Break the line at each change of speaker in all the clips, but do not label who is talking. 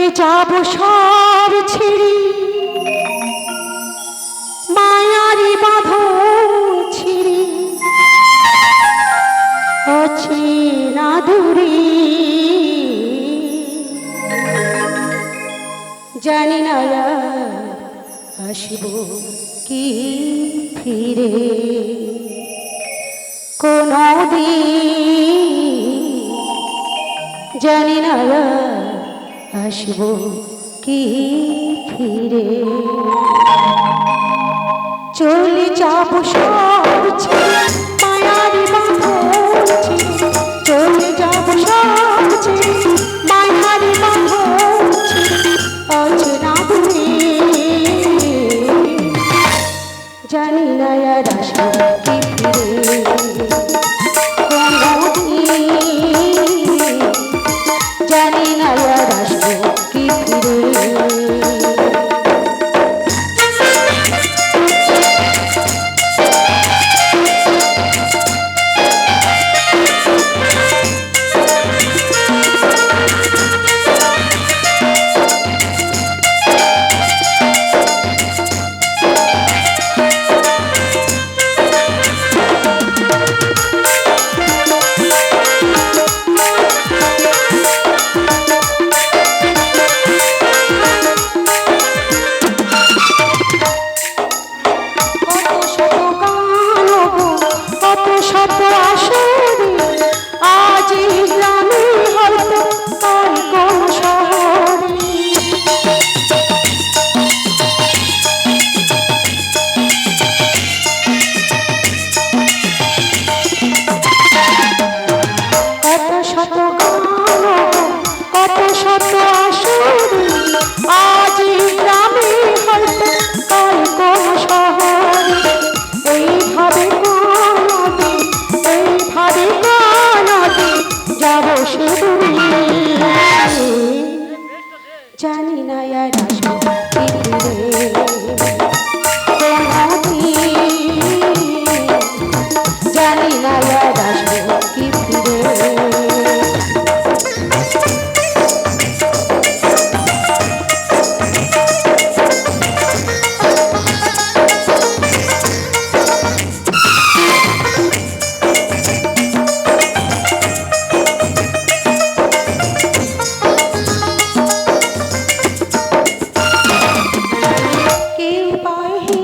চলে যাব সব ছিড়ি। মায়ারি বাঁধন ছিড়ি। অচেনা দূরে। জানি না আসিব কি ফিরে। কোনো জানি না আসব কি ফিরে? চলে যাব সব ছেড়ে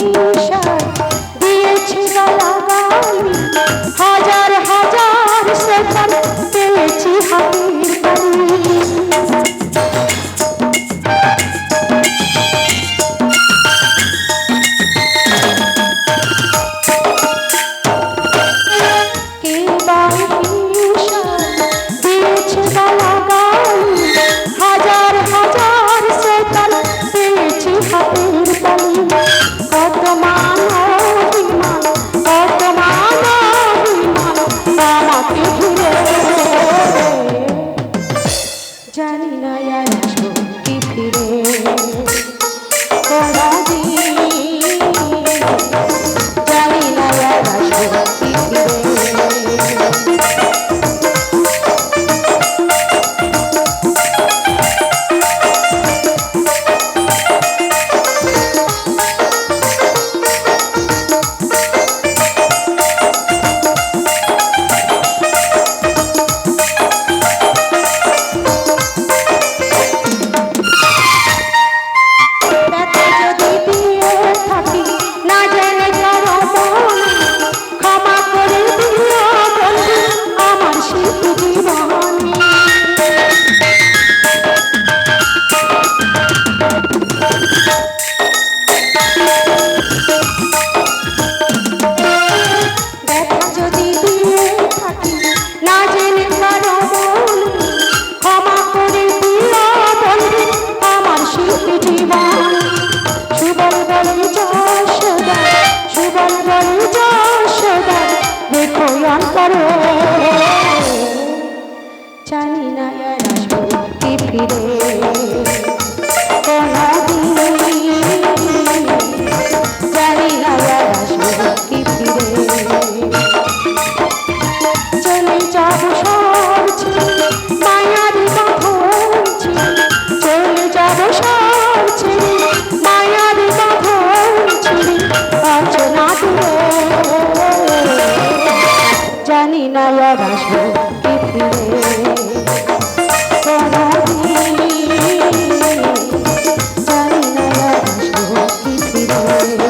ইশার গলা গামি হাজার না আর আসব কি ফিরে কোনোদিন জানি